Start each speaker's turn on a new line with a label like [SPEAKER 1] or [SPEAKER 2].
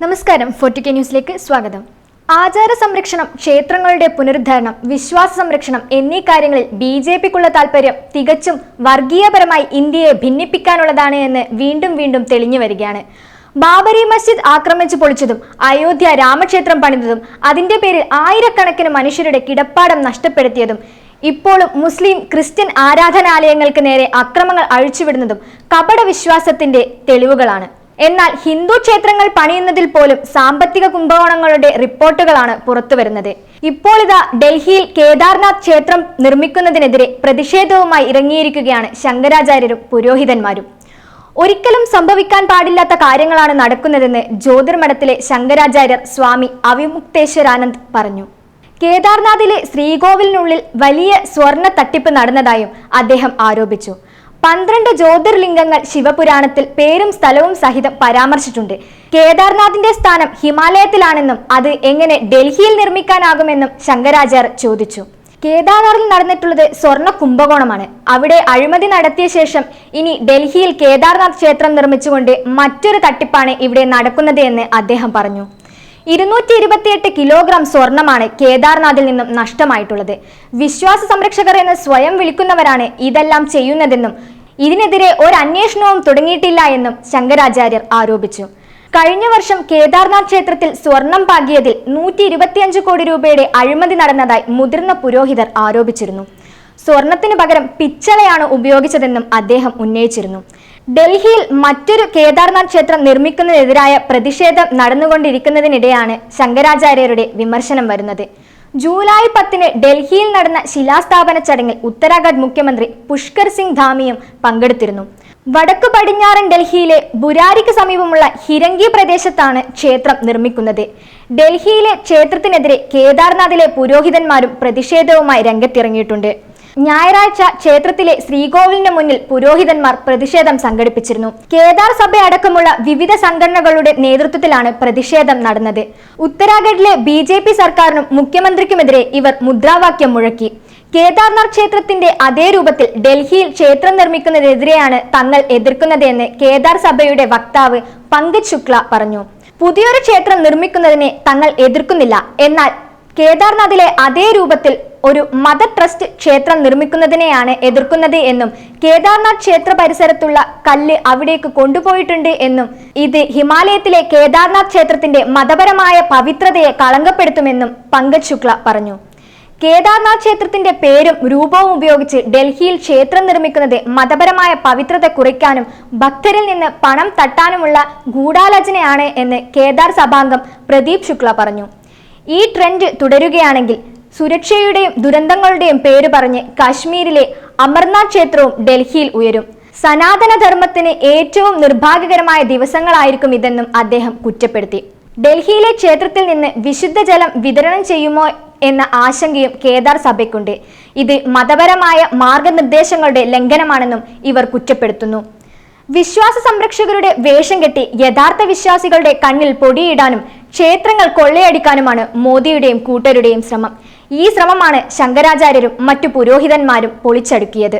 [SPEAKER 1] നമസ്കാരം ഫോർട്ടിക്കെ ന്യൂസിലേക്ക് സ്വാഗതം. ആചാര സംരക്ഷണം ക്ഷേത്രങ്ങളുടെ പുനരുദ്ധാരണം വിശ്വാസ സംരക്ഷണം എന്നീ കാര്യങ്ങളിൽ ബി ജെ പിക്കുള്ള താൽപര്യം തികച്ചും വർഗീയപരമായി ഇന്ത്യയെ ഭിന്നിപ്പിക്കാനുള്ളതാണ് എന്ന് വീണ്ടും വീണ്ടും തെളിഞ്ഞു വരികയാണ്. ബാബരി മസ്ജിദ് ആക്രമിച്ചു പൊളിച്ചതും അയോധ്യ രാമക്ഷേത്രം പണിതതും അതിന്റെ പേരിൽ ആയിരക്കണക്കിന് മനുഷ്യരുടെ കിടപ്പാടം നഷ്ടപ്പെടുത്തിയതും ഇപ്പോഴും മുസ്ലിം ക്രിസ്ത്യൻ ആരാധനാലയങ്ങൾക്ക് നേരെ അക്രമങ്ങൾ അഴിച്ചുവിടുന്നതും കപട വിശ്വാസത്തിന്റെ തെളിവുകളാണ്. എന്നാൽ ഹിന്ദു ക്ഷേത്രങ്ങൾ പണിയുന്നതിൽ പോലും സാമ്പത്തിക കുംഭകോണങ്ങളുടെ റിപ്പോർട്ടുകളാണ് പുറത്തുവരുന്നത്. ഇപ്പോൾ ഇതാ ഡൽഹിയിൽ കേദാർനാഥ് ക്ഷേത്രം നിർമ്മിക്കുന്നതിനെതിരെ പ്രതിഷേധവുമായി ഇറങ്ങിയിരിക്കുകയാണ് ശങ്കരാചാര്യരും പുരോഹിതന്മാരും. ഒരിക്കലും സംഭവിക്കാൻ പാടില്ലാത്ത കാര്യങ്ങളാണ് നടക്കുന്നതെന്ന് ജ്യോതിർമഠത്തിലെ ശങ്കരാചാര്യർ സ്വാമി അവിമുക്തേശ്വരാനന്ദ് പറഞ്ഞു. കേദാർനാഥിലെ ശ്രീകോവിലിനുള്ളിൽ വലിയ സ്വർണ തട്ടിപ്പ് നടന്നതായും അദ്ദേഹം ആരോപിച്ചു. പന്ത്രണ്ട് ജ്യോതിർലിംഗങ്ങൾ ശിവപുരാണത്തിൽ പേരും സ്ഥലവും സഹിതം പരാമർശിച്ചിട്ടുണ്ട്. കേദാർനാഥിന്റെ സ്ഥാനം ഹിമാലയത്തിലാണെന്നും അത് എങ്ങനെ ഡൽഹിയിൽ നിർമ്മിക്കാനാകുമെന്നും ശങ്കരാചാര്യർ ചോദിച്ചു. കേദാർനാഥിൽ നടന്നിട്ടുള്ളത് സ്വർണ കുംഭകോണമാണ് അവിടെ അഴിമതി നടത്തിയ ശേഷം ഇനി ഡൽഹിയിൽ കേദാർനാഥ് ക്ഷേത്രം നിർമ്മിച്ചുകൊണ്ട് മറ്റൊരു തട്ടിപ്പാണ് ഇവിടെ നടക്കുന്നത് എന്ന് അദ്ദേഹം പറഞ്ഞു. ഇരുന്നൂറ്റി ഇരുപത്തിയെട്ട് കിലോഗ്രാം സ്വർണമാണ് കേദാർനാഥിൽ നിന്നും നഷ്ടമായിട്ടുള്ളത്. വിശ്വാസ സംരക്ഷകർ എന്ന് സ്വയം വിളിക്കുന്നവരാണ് ഇതെല്ലാം ചെയ്യുന്നതെന്നും ഇതിനെതിരെ ഒരു അന്വേഷണവും തുടങ്ങിയിട്ടില്ല എന്നും ശങ്കരാചാര്യർ ആരോപിച്ചു. കഴിഞ്ഞ വർഷം കേദാർനാഥ് ക്ഷേത്രത്തിൽ സ്വർണം പാകിയതിൽ നൂറ്റി ഇരുപത്തിയഞ്ച് കോടി രൂപയുടെ അഴിമതി നടന്നതായി മുതിർന്ന പുരോഹിതർ ആരോപിച്ചിരുന്നു. സ്വർണത്തിന് പകരം പിച്ചളയാണ് ഉപയോഗിച്ചതെന്നും അദ്ദേഹം ഉന്നയിച്ചിരുന്നു. ഡൽഹിയിൽ മറ്റൊരു കേദാർനാഥ് ക്ഷേത്രം നിർമ്മിക്കുന്നതിനെതിരായ പ്രതിഷേധം നടന്നുകൊണ്ടിരിക്കുന്നതിനിടെയാണ് ശങ്കരാചാര്യരുടെ വിമർശനം വരുന്നത്. ജൂലൈ പത്തിന് ഡൽഹിയിൽ നടന്ന ശിലാസ്ഥാപന ചടങ്ങിൽ ഉത്തരാഖണ്ഡ് മുഖ്യമന്ത്രി പുഷ്കർ സിംഗ് ധാമിയും പങ്കെടുത്തിരുന്നു. വടക്കു പടിഞ്ഞാറൻ ഡൽഹിയിലെ ബുരാരിക്ക് സമീപമുള്ള ഹിരങ്കി പ്രദേശത്താണ് ക്ഷേത്രം നിർമ്മിക്കുന്നത്. ഡൽഹിയിലെ ക്ഷേത്രത്തിനെതിരെ കേദാർനാഥിലെ പുരോഹിതന്മാരും പ്രതിഷേധവുമായി രംഗത്തിറങ്ങിയിട്ടുണ്ട്. ഞായറാഴ്ച ക്ഷേത്രത്തിലെ ശ്രീകോവിലിന് മുന്നിൽ പുരോഹിതന്മാർ പ്രതിഷേധം സംഘടിപ്പിച്ചിരുന്നു. കേദാർ സഭ അടക്കമുള്ള വിവിധ സംഘടനകളുടെ നേതൃത്വത്തിലാണ് പ്രതിഷേധം നടന്നത്. ഉത്തരാഖണ്ഡിലെ ബി ജെ പി സർക്കാരിനും മുഖ്യമന്ത്രിക്കുമെതിരെ ഇവർ മുദ്രാവാക്യം മുഴക്കി. കേദാർനാഥ് ക്ഷേത്രത്തിന്റെ അതേ രൂപത്തിൽ ഡൽഹിയിൽ ക്ഷേത്രം നിർമ്മിക്കുന്നതിനെതിരെയാണ് തങ്ങൾ എതിർക്കുന്നതെന്ന് കേദാർ സഭയുടെ വക്താവ് പങ്കജ് ശുക്ല പറഞ്ഞു. പുതിയൊരു ക്ഷേത്രം നിർമ്മിക്കുന്നതിനെ തങ്ങൾ എതിർക്കുന്നില്ല. എന്നാൽ കേദാർനാഥിലെ അതേ രൂപത്തിൽ ഒരു മത ട്രസ്റ്റ് ക്ഷേത്രം നിർമ്മിക്കുന്നതിനെയാണ് എതിർക്കുന്നത് എന്നും കേദാർനാഥ് ക്ഷേത്ര പരിസരത്തുള്ള കല്ല് അവിടേക്ക് കൊണ്ടുപോയിട്ടുണ്ട് എന്നും ഇത് ഹിമാലയത്തിലെ കേദാർനാഥ് ക്ഷേത്രത്തിന്റെ മതപരമായ പവിത്രതയെ കളങ്കപ്പെടുത്തുമെന്നും പങ്കജ് ശുക്ല പറഞ്ഞു. കേദാർനാഥ് ക്ഷേത്രത്തിന്റെ പേരും രൂപവും ഉപയോഗിച്ച് ഡൽഹിയിൽ ക്ഷേത്രം നിർമ്മിക്കുന്നത് മതപരമായ പവിത്രത കുറയ്ക്കാനും ഭക്തരിൽ നിന്ന് പണം തട്ടാനുമുള്ള ഗൂഢാലോചനയാണ് എന്ന് കേദാർ സഭാംഗം പ്രദീപ് ശുക്ല പറഞ്ഞു. ഈ ട്രെൻഡ് തുടരുകയാണെങ്കിൽ സുരക്ഷയുടെയും ദുരന്തങ്ങളുടെയും പേര് പറഞ്ഞ് കാശ്മീരിലെ അമർനാഥ് ക്ഷേത്രവും ഡൽഹിയിൽ ഉയരും. സനാതനധർമ്മത്തിന് ഏറ്റവും നിർഭാഗ്യകരമായ ദിവസങ്ങളായിരിക്കും ഇതെന്നും അദ്ദേഹം കുറ്റപ്പെടുത്തി. ഡൽഹിയിലെ ക്ഷേത്രത്തിൽ നിന്ന് വിശുദ്ധ ജലം വിതരണം ചെയ്യുമോ എന്ന ആശങ്കയും കേദാർ സഭയ്ക്കുണ്ട്. ഇത് മതപരമായ മാർഗനിർദ്ദേശങ്ങളുടെ ലംഘനമാണെന്നും ഇവർ കുറ്റപ്പെടുത്തുന്നു. വിശ്വാസ സംരക്ഷകരുടെ വേഷം കെട്ടി യഥാർത്ഥ വിശ്വാസികളുടെ കണ്ണിൽ പൊടിയിടാനും ക്ഷേത്രങ്ങൾ കൊള്ളയടിക്കാനുമാണ് മോദിയുടെയും കൂട്ടരുടെയും ശ്രമം. ഈ ശ്രമമാണ് ശങ്കരാചാര്യരും മറ്റു പുരോഹിതന്മാരും പൊളിച്ചടുക്കിയത്.